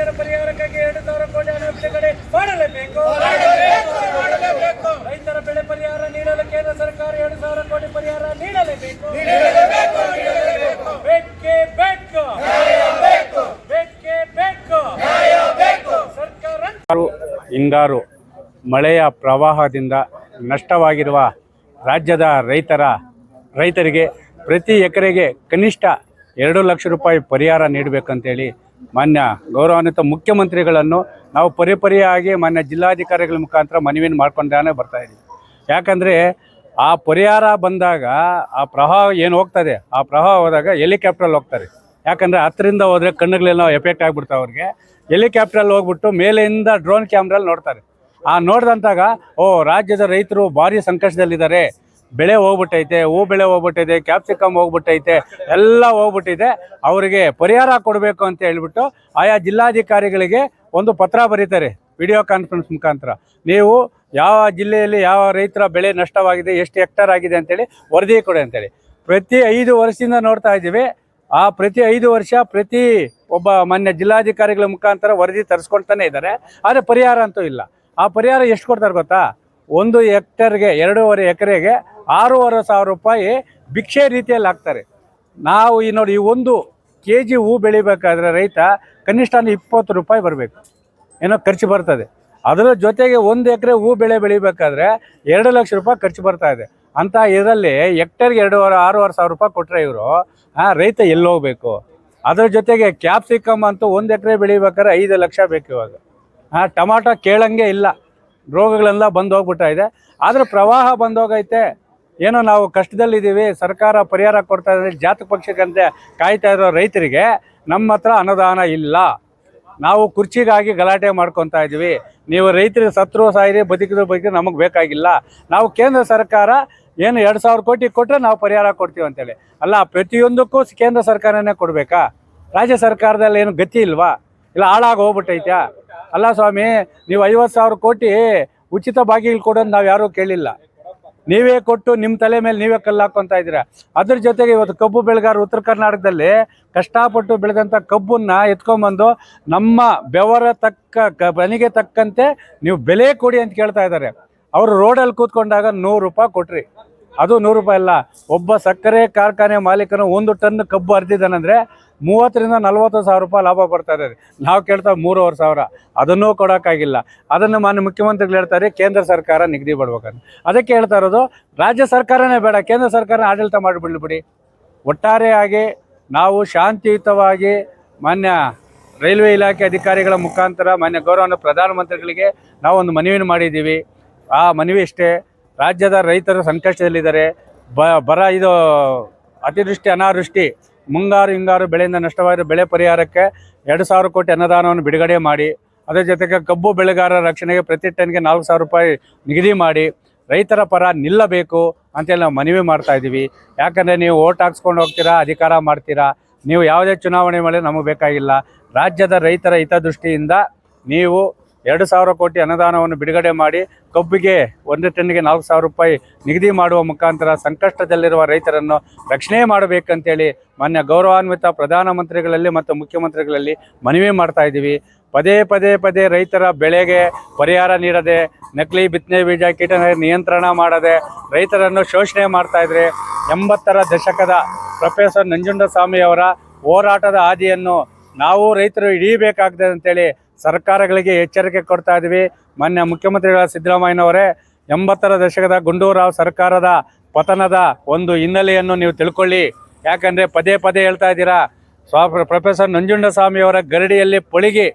ರೈತರ ಪರಿಹಾರಕ್ಕಾಗಿ ಎರಡು ಸಾವಿರ ಕೋಟಿ ಹಣ ಬಿಡುಗಡೆ ಮಾಡಲೇಬೇಕು. ರೈತರ ಬೆಳೆ ಪರಿಹಾರ ನೀಡಲು ಕೇಂದ್ರ ಸರ್ಕಾರ ಎರಡು ಸಾವಿರ ಕೋಟಿ ಪರಿಹಾರ ನೀಡಲೇಬೇಕು. ಬೇಕೇ ಬೇಕು. ಬೇಕೇ ಬೇಕು. ಸರ್ಕಾರ ಹಿಂಗಾರು ಮಳೆಯ ಪ್ರವಾಹದಿಂದ ನಷ್ಟವಾಗಿರುವ ರಾಜ್ಯದ ರೈತರ ರೈತರಿಗೆ ಪ್ರತಿ ಎಕರೆಗೆ ಕನಿಷ್ಠ ಎರಡು ಲಕ್ಷ ರೂಪಾಯಿ ಪರಿಹಾರ ನೀಡಬೇಕಂತೇಳಿ ಮಾನ್ಯ ಗೌರವಾನ್ವಿತ ಮುಖ್ಯಮಂತ್ರಿಗಳನ್ನು ನಾವು ಪರಿಪರಿಯಾಗಿ ಮಾನ್ಯ ಜಿಲ್ಲಾಧಿಕಾರಿಗಳ ಮುಖಾಂತರ ಮನವಿಯನ್ನು ಮಾಡ್ಕೊಂಡಾನೆ ಬರ್ತಾ ಇದ್ದೀವಿ. ಯಾಕಂದರೆ ಆ ಪರಿಹಾರ ಬಂದಾಗ ಆ ಪ್ರವಾಹ ಏನು ಹೋಗ್ತದೆ? ಆ ಪ್ರವಾಹ ಹೋದಾಗ ಹೆಲಿಕಾಪ್ಟ್ರಲ್ಲಿ ಹೋಗ್ತಾರೆ. ಯಾಕಂದರೆ ಹತ್ತರಿಂದ ಹೋದರೆ ಕಣ್ಣುಗಳೆಲ್ಲ ಎಫೆಕ್ಟ್ ಆಗಿಬಿಡ್ತಾವೆ ಅವ್ರಿಗೆ. ಹೆಲಿಕಾಪ್ಟ್ರಲ್ಲಿ ಹೋಗ್ಬಿಟ್ಟು ಮೇಲೆಯಿಂದ ಡ್ರೋನ್ ಕ್ಯಾಮ್ರಲ್ಲಿ ನೋಡ್ತಾರೆ. ಆ ನೋಡಿದಂತಾಗ, ಓ, ರಾಜ್ಯದ ರೈತರು ಭಾರಿ ಸಂಕಷ್ಟದಲ್ಲಿದ್ದಾರೆ. ಬೆಳೆ ಹೋಗ್ಬಿಟ್ಟೈತೆ, ಹೂ ಬೆಳೆ ಹೋಗ್ಬಿಟ್ಟೈತೆ ಕ್ಯಾಪ್ಸಿಕಮ್ ಹೋಗ್ಬಿಟ್ಟೈತೆ, ಎಲ್ಲ ಹೋಗ್ಬಿಟ್ಟಿದೆ. ಅವರಿಗೆ ಪರಿಹಾರ ಕೊಡಬೇಕು ಅಂತ ಹೇಳ್ಬಿಟ್ಟು ಆಯಾ ಜಿಲ್ಲಾಧಿಕಾರಿಗಳಿಗೆ ಒಂದು ಪತ್ರ ಬರೀತಾರೆ ವಿಡಿಯೋ ಕಾನ್ಫರೆನ್ಸ್ ಮುಖಾಂತರ. ನೀವು ಯಾವ ಜಿಲ್ಲೆಯಲ್ಲಿ ಯಾವ ರೈತರ ಬೆಳೆ ನಷ್ಟವಾಗಿದೆ, ಎಷ್ಟು ಹೆಕ್ಟರ್ ಆಗಿದೆ ಅಂತೇಳಿ ವರದಿ ಕೊಡಿ ಅಂತೇಳಿ. ಪ್ರತಿ ಐದು ವರ್ಷದಿಂದ ನೋಡ್ತಾ ಇದ್ದೀವಿ. ಆ ಪ್ರತಿ ಐದು ವರ್ಷ ಪ್ರತಿ ಒಬ್ಬ ಮಾನ್ಯ ಜಿಲ್ಲಾಧಿಕಾರಿಗಳ ಮುಖಾಂತರ ವರದಿ ತರಿಸ್ಕೊಳ್ತಾನೆ ಇದ್ದಾರೆ. ಆದರೆ ಪರಿಹಾರ ಅಂತೂ ಇಲ್ಲ. ಆ ಪರಿಹಾರ ಎಷ್ಟು ಕೊಡ್ತಾರೆ ಗೊತ್ತಾ? ಒಂದು ಹೆಕ್ಟರ್ಗೆ ಎರಡೂವರೆ ಎಕರೆಗೆ ಆರೂವರೆ ಸಾವಿರ ರೂಪಾಯಿ ಭಿಕ್ಷೆ ರೀತಿಯಲ್ಲಿ ಹಾಕ್ತಾರೆ. ನಾವು ಈ ನೋಡಿ ಈ ಒಂದು ಕೆ ಜಿ ಹೂ ಬೆಳಿಬೇಕಾದ್ರೆ ರೈತ ಕನಿಷ್ಠ ಇಪ್ಪತ್ತು ರೂಪಾಯಿ ಬರಬೇಕು. ಏನೋ ಖರ್ಚು ಬರ್ತದೆ. ಅದರ ಜೊತೆಗೆ ಒಂದು ಎಕರೆ ಹೂ ಬೆಳೆ ಬೆಳಿಬೇಕಾದ್ರೆ ಎರಡು ಲಕ್ಷ ರೂಪಾಯಿ ಖರ್ಚು ಬರ್ತಾ ಇದೆ. ಅಂತ ಇದರಲ್ಲಿ ಎಕ್ಟರ್ಗೆ ಎರಡೂವರೆ, ಆರೂವರೆ ಸಾವಿರ ರೂಪಾಯಿ ಕೊಟ್ಟರೆ ಇವರು ರೈತ ಎಲ್ಲಿ ಹೋಗ್ಬೇಕು? ಅದರ ಜೊತೆಗೆ ಕ್ಯಾಪ್ಸಿಕಮ್ ಅಂತೂ ಒಂದು ಎಕರೆ ಬೆಳಿಬೇಕಾದ್ರೆ ಐದು ಲಕ್ಷ ಬೇಕು ಇವಾಗ. ಹಾಂ ಟೊಮಾಟೊ ಕೇಳಂಗೆ ಇಲ್ಲ. ರೋಗಗಳೆಲ್ಲ ಬಂದು ಹೋಗ್ಬಿಟ್ಟಾಯಿದೆ ಆದರೆ ಪ್ರವಾಹ ಬಂದೋಗೈತೆ. ಏನೋ ನಾವು ಕಷ್ಟದಲ್ಲಿದ್ದೀವಿ, ಸರ್ಕಾರ ಪರಿಹಾರ ಕೊಡ್ತಾ ಇದ್ರೆ ಜಾತಕ ಪಕ್ಷಕ್ಕಂತೆ ಕಾಯ್ತಾ ಇರೋ ರೈತರಿಗೆ ನಮ್ಮ ಹತ್ರ ಅನುದಾನ ಇಲ್ಲ. ನಾವು ಕುರ್ಚಿಗಾಗಿ ಗಲಾಟೆ ಮಾಡ್ಕೊತಾ ಇದ್ದೀವಿ. ನೀವು ರೈತರಿಗೆ ಸತ್ರು ಸಾಯಿರಿ, ಬದುಕಿದ್ರು ಬದುಕಿದ್ರೆ ನಮಗೆ ಬೇಕಾಗಿಲ್ಲ. ನಾವು ಕೇಂದ್ರ ಸರ್ಕಾರ ಏನು ಎರಡು ಸಾವಿರ ಕೋಟಿ ಕೊಟ್ಟರೆ ನಾವು ಪರಿಹಾರ ಕೊಡ್ತೀವಿ ಅಂತೇಳಿ. ಅಲ್ಲ, ಪ್ರತಿಯೊಂದಕ್ಕೂ ಕೇಂದ್ರ ಸರ್ಕಾರನೇ ಕೊಡಬೇಕಾ? ರಾಜ್ಯ ಸರ್ಕಾರದಲ್ಲಿ ಏನು ಗತಿ ಇಲ್ವಾ? ಇಲ್ಲ, ಹಾಳಾಗಿ ಹೋಗ್ಬಿಟ್ಟೈತ್ಯಾ? ಅಲ್ಲ ಸ್ವಾಮಿ, ನೀವು ಐವತ್ತು ಸಾವಿರ ಕೋಟಿ ಉಚಿತ ಬಾಗಿಲು ಕೊಡೋದು ನಾವು ಯಾರೂ ಕೇಳಿಲ್ಲ. ನೀವೇ ಕೊಟ್ಟು ನಿಮ್ಮ ತಲೆ ಮೇಲೆ ನೀವೇ ಕಲ್ಲು ಹಾಕ್ಕೊಂತ ಇದ್ದೀರಾ? ಅದ್ರ ಜೊತೆಗೆ ಇವತ್ತು ಕಬ್ಬು ಬೆಳೆಗಾರರು ಉತ್ತರ ಕರ್ನಾಟಕದಲ್ಲಿ ಕಷ್ಟಪಟ್ಟು ಬೆಳೆದಂಥ ಕಬ್ಬನ್ನು ಎತ್ಕೊಂಬಂದು ನಮ್ಮ ಬೆವರ ತಕ್ಕ ಮನೆಗೆ ತಕ್ಕಂತೆ ನೀವು ಬೆಲೆ ಕೊಡಿ ಅಂತ ಕೇಳ್ತಾ ಇದ್ದಾರೆ. ಅವರು ರೋಡಲ್ಲಿ ಕೂತ್ಕೊಂಡಾಗ ನೂರು ರೂಪಾಯಿ ಕೊಟ್ರಿ. ಅದು ನೂರು ರೂಪಾಯಿ ಅಲ್ಲ, ಒಬ್ಬ ಸಕ್ಕರೆ ಕಾರ್ಖಾನೆ ಮಾಲೀಕನು ಒಂದು ಟನ್ ಕಬ್ಬು ಹರಿದಿದ್ದಾನಂದ್ರೆ ಮೂವತ್ತರಿಂದ ನಲ್ವತ್ತು ಸಾವಿರ ರೂಪಾಯಿ ಲಾಭ ಬರ್ತಾ ಇದೆ. ನಾವು ಕೇಳ್ತಾ ಮೂರುವರೆ ಸಾವಿರ. ಅದನ್ನೂ ಕೊಡೋಕ್ಕಾಗಿಲ್ಲ. ಅದನ್ನು ಮಾನ್ಯ ಮುಖ್ಯಮಂತ್ರಿಗಳು ಹೇಳ್ತಾರೆ ಕೇಂದ್ರ ಸರ್ಕಾರ ನಿಗದಿ ಮಾಡ್ಬೇಕಂತ ಅದಕ್ಕೆ ಹೇಳ್ತಾ ಇರೋದು, ರಾಜ್ಯ ಸರ್ಕಾರನೇ ಬೇಡ, ಕೇಂದ್ರ ಸರ್ಕಾರ ಆಡಳಿತ ಮಾಡಿಬಿಡ್ಲಿ ಒಟ್ಟಾರೆಯಾಗಿ ನಾವು ಶಾಂತಿಯುತವಾಗಿ ಮಾನ್ಯ ರೈಲ್ವೆ ಇಲಾಖೆ ಅಧಿಕಾರಿಗಳ ಮುಖಾಂತರ, ಮಾನ್ಯ ಗೌರವನ ಪ್ರಧಾನಮಂತ್ರಿಗಳಿಗೆ ನಾವು ಒಂದು ಮನವಿಯನ್ನು ಮಾಡಿದ್ದೀವಿ. ಆ ಮನವಿ ಇಷ್ಟೇ ರಾಜ್ಯದ ರೈತರು ಸಂಕಷ್ಟದಲ್ಲಿದ್ದಾರೆ. ಬರ, ಇದು ಅತಿವೃಷ್ಟಿ, ಅನಾವೃಷ್ಟಿ ಮುಂಗಾರು ಹಿಂಗಾರು ಬೆಳೆಯಿಂದ ನಷ್ಟವಾದ ಬೆಳೆ ಪರಿಹಾರಕ್ಕೆ ಎರಡು ಸಾವಿರ ಕೋಟಿ ಅನುದಾನವನ್ನು ಬಿಡುಗಡೆ ಮಾಡಿ ಅದರ ಜೊತೆಗೆ ಕಬ್ಬು ಬೆಳೆಗಾರರ ರಕ್ಷಣೆಗೆ ಪ್ರತಿ ಟನ್ಗೆ ನಾಲ್ಕು ಸಾವಿರ ರೂಪಾಯಿ ನಿಗದಿ ಮಾಡಿ, ರೈತರ ಪರ ನಿಲ್ಲಬೇಕು ಅಂತೇಳಿ ನಾವು ಮನವಿ ಮಾಡ್ತಾ ಇದ್ದೀವಿ. ಯಾಕಂದರೆ ನೀವು ಓಟ್ ಹಾಕ್ಸ್ಕೊಂಡು ಹೋಗ್ತೀರಾ, ಅಧಿಕಾರ ಮಾಡ್ತೀರಾ, ನೀವು ಯಾವುದೇ ಚುನಾವಣೆ ಮೇಲೆ ನಮಗೆ ಬೇಕಾಗಿಲ್ಲ. ರಾಜ್ಯದ ರೈತರ ಹಿತದೃಷ್ಟಿಯಿಂದ ನೀವು ಎರಡು ಸಾವಿರ ಕೋಟಿ ಅನುದಾನವನ್ನು ಬಿಡುಗಡೆ ಮಾಡಿ ಕಬ್ಬಿಗೆ ಒಂದು ಟನ್ಗೆ ನಾಲ್ಕು ಸಾವಿರ ರೂಪಾಯಿ ನಿಗದಿ ಮಾಡುವ ಮುಖಾಂತರ ಸಂಕಷ್ಟದಲ್ಲಿರುವ ರೈತರನ್ನು ರಕ್ಷಣೆ ಮಾಡಬೇಕಂತೇಳಿ ಮಾನ್ಯ ಗೌರವಾನ್ವಿತ ಪ್ರಧಾನಮಂತ್ರಿಗಳಲ್ಲಿ ಮತ್ತು ಮುಖ್ಯಮಂತ್ರಿಗಳಲ್ಲಿ ಮನವಿ ಮಾಡ್ತಾ ಇದ್ದೀವಿ. ಪದೇ ಪದೇ ಪದೇ ರೈತರ ಬೆಳೆಗೆ ಪರಿಹಾರ ನೀಡದೆ, ನಕಲಿ ಬಿತ್ತನೆ ಬೀಜ ಕೀಟ ನಿಯಂತ್ರಣ ಮಾಡದೆ ರೈತರನ್ನು ಶೋಷಣೆ ಮಾಡ್ತಾ ಇದ್ರೆ ಎಂಬತ್ತರ ದಶಕದ ಪ್ರೊಫೆಸರ್ ನಂಜುಂಡಸ್ವಾಮಿಯವರ ಹೋರಾಟದ ಹಾದಿಯನ್ನು ನಾವು ರೈತರು ಹಿಡಿಯಬೇಕಾಗ್ತದೆ ಅಂತೇಳಿ ಸರ್ಕಾರಗಳಿಗೆ ಎಚ್ಚರಿಕೆ ಕೊಡ್ತಾ ಇದ್ದೀವಿ ಮಾನ್ಯ ಮುಖ್ಯಮಂತ್ರಿಗಳ ಸಿದ್ದರಾಮಯ್ಯನವರೇ, ಎಂಬತ್ತರ ದಶಕದ ಗುಂಡೂರಾವ್ ಸರ್ಕಾರದ ಪತನದ ಒಂದು ಹಿನ್ನೆಲೆಯನ್ನು ನೀವು ತಿಳ್ಕೊಳ್ಳಿ. ಯಾಕಂದರೆ ಪದೇ ಪದೇ ಹೇಳ್ತಾ ಇದ್ದೀರಾ, ಸ್ವಾ, ಪ್ರೊಫೆಸರ್ ನಂಜುಂಡಸ್ವಾಮಿಯವರ ಗರಡಿಯಲ್ಲಿ ಪೊಳಿಗಿ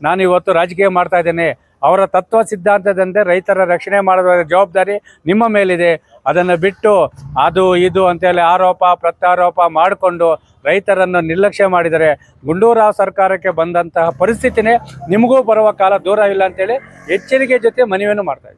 ನಾನು ಇವತ್ತು ರಾಜಕೀಯ ಮಾಡ್ತಾ ಇದ್ದೇನೆ. ಅವರ ತತ್ವ ಸಿದ್ಧಾಂತದಂತೆ ರೈತರ ರಕ್ಷಣೆ ಮಾಡುವ ಜವಾಬ್ದಾರಿ ನಿಮ್ಮ ಮೇಲಿದೆ. ಅದನ್ನು ಬಿಟ್ಟು ಅದು ಇದು ಅಂತೇಳಿ ಆರೋಪ, ಪ್ರತ್ಯಾರೋಪ ಮಾಡಿಕೊಂಡು ರೈತರನ್ನು ನಿರ್ಲಕ್ಷ್ಯ ಮಾಡಿದರೆ ಗುಂಡೂರಾವ್ ಸರ್ಕಾರಕ್ಕೆ ಬಂದಂತಹ ಪರಿಸ್ಥಿತಿನೇ ನಿಮಗೂ ಬರುವ ಕಾಲ ದೂರ ಇಲ್ಲ ಅಂತೇಳಿ ಎಚ್ಚರಿಕೆ ಜೊತೆ ಮನವಿಯನ್ನು ಮಾಡ್ತಾ